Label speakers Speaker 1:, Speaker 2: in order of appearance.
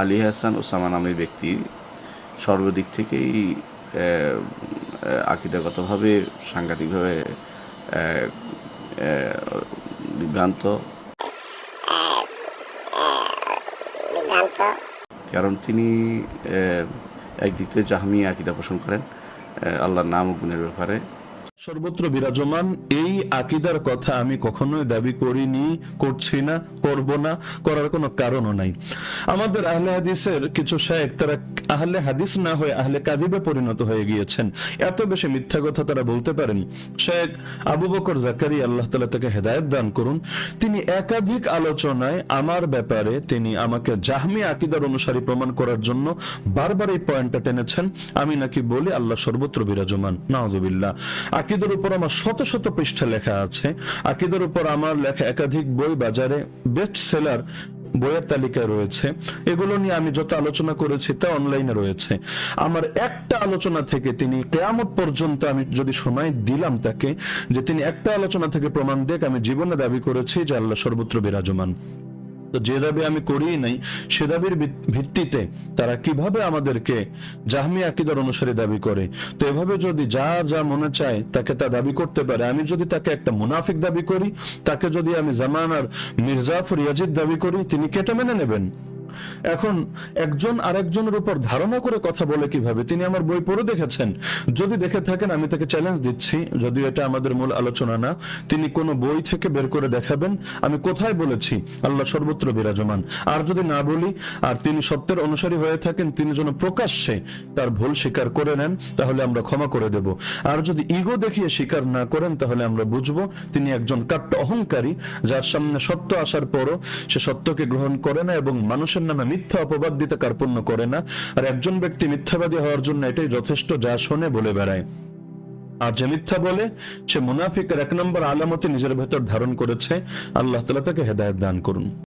Speaker 1: Ali Hasan Osama নামের ব্যক্তি সর্বদিক থেকেই আকিদাগতভাবে, সাংঘাতিকভাবে বিভ্রান্ত। কারণ তিনি একদিক থেকে জাহামি আকিদা পোষণ করেন আল্লাহর নাম ও গুণের ব্যাপারে।
Speaker 2: সর্বত্র বিরাজমান, এই আকিদার কথা আমি কখনোই দাবি করিনি, করছি না, করব না, করার কোনো কারণও নাই। আমাদের আহলে হাদিসের কিছু শায়েক তারা আহলে হাদিস না হয়ে আহলে কাদিবে পরিণত হয়ে গিয়েছেন। এত বেশি মিথ্যা কথা তারা বলতে পারেন। শেখ আবু বকর জাকারি আল্লাহ তালা তাকে হেদায়ত দান করুন। তিনি একাধিক আলোচনায় আমার ব্যাপারে তিনি আমাকে জাহমি আকিদার অনুসারী প্রমাণ করার জন্য বারবার এই পয়েন্টটা টেনেছেন। আমি নাকি বলি আল্লাহ সর্বত্র বিরাজমান। নাওজুবিল্লাহ আকিদের উপর আমার শত শত পৃষ্ঠা লেখা আছে। আকিদের উপর আমার লেখা একাধিক বই বাজারে বেস্ট সেলার বইয়ের তালিকা রয়েছে। এগুলো নিয়ে আমি যত আলোচনা করেছি তা অনলাইনে রয়েছে। আমার একটা আলোচনা থেকে তিনি কেয়ামত পর্যন্ত আমি যদি সময় দিলাম তাকে, যে তিনি একটা আলোচনা থেকে প্রমাণ দেখ আমি জীবনে দাবি করেছি যে আল্লাহ সর্বত্র বিরাজমান। তো যে দাবি আমি করিই নাই, সে দাবির ভিত্তিতে তারা কীভাবে আমাদেরকে জাহমি আকিদার অনুসারে দাবি করে? তো এভাবে যদি যা যা মনে চায় তাকে তা দাবি করতে পারে। আমি যদি তাকে একটা মুনাফিক দাবি করি, তাকে যদি আমি জামানার মির্জাফর ইয়াজিদ দাবি করি, তিনি কেটে মেনে নেবেন? এখন একজন আরেকজনের উপর ধারণা করে কথা বলে কীভাবে? তিনি আমার বই পড়ে দেখেছেন। যদি দেখে থাকেন, আমি তাকে চ্যালেঞ্জ দিচ্ছি। যদিও এটা আমাদের মূল আলোচনা না, তিনি কোন বই থেকে বের করে দেখাবেন, আমি কোথায় বলেছি? আল্লাহ সর্বত্র বিরাজমান। আর যদি না বলি, আর তিনি সত্যের অনুসারী হয়ে থাকেন, তিনি যেন প্রকাশ্যে তার ভুল স্বীকার করে নেন, তাহলে আমরা ক্ষমা করে দেব। আর যদি ইগো দেখিয়ে স্বীকার না করেন, তাহলে আমরা বুঝব তিনি একজন কাট্ট অহংকারী, যার সামনে সত্য আসার পরও সে সত্যকে গ্রহণ করে না এবং মানুষের নামে মিথ্যা অপবাদ দিতে কার্পণ্য করে না, আর একজন ব্যক্তি মিথ্যাবাদী হওয়ার জন্য এটাই যথেষ্ট যা শোনে বলে বেড়ায়। আর যে মিথ্যা বলে, সে মুনাফিকের এক নম্বর আলামতি নিজের ভেতর ধারণ করেছে। আল্লাহ তালা তাকে হেদায়ত দান করুন।